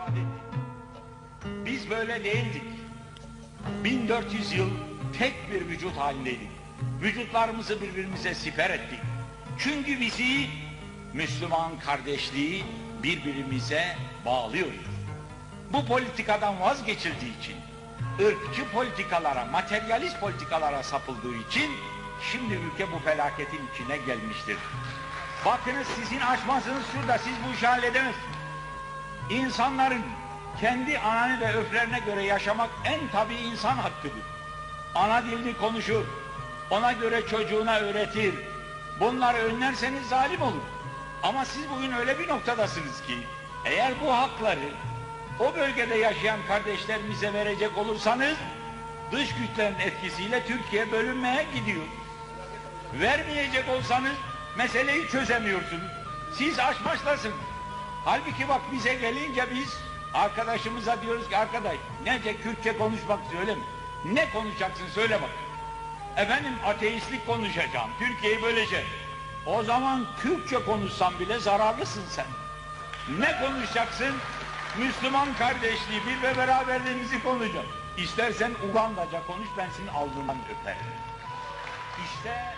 ifade etti. Biz böyle değildik. 1400 yıl tek bir vücut halindeydik. Vücutlarımızı birbirimize siper ettik. Çünkü bizi Müslüman kardeşliği birbirimize bağlıyor. Bu politikadan vazgeçildiği için, ırkçı politikalara, materyalist politikalara sapıldığı için şimdi ülke bu felaketin içine gelmiştir. Bakınız sizin açmazınız şurada, siz bu işi halledemezsiniz. İnsanların kendi ananı ve öflerine göre yaşamak en tabi insan hakkıdır. Ana dilini konuşur, ona göre çocuğuna öğretir. Bunları önlerseniz zalim olur. Ama siz bugün öyle bir noktadasınız ki, eğer bu hakları o bölgede yaşayan kardeşlerimize verecek olursanız, dış güçlerin etkisiyle Türkiye bölünmeye gidiyor. Vermeyecek olsanız meseleyi çözemiyorsunuz. Siz aşmaşlasınız. Halbuki bak bize gelince biz arkadaşımıza diyoruz ki arkadaş nece Kürtçe konuşmak söyle mi? Ne konuşacaksın söyle bak. Efendim ateistlik konuşacağım. Türkiye'yi böleceğim. O zaman Kürtçe konuşsan bile zararlısın sen. Ne konuşacaksın? Müslüman kardeşliği, bir ve beraberliğimizi konuşacağım. İstersen Ugandaca konuş ben senin alnından öperim. İşte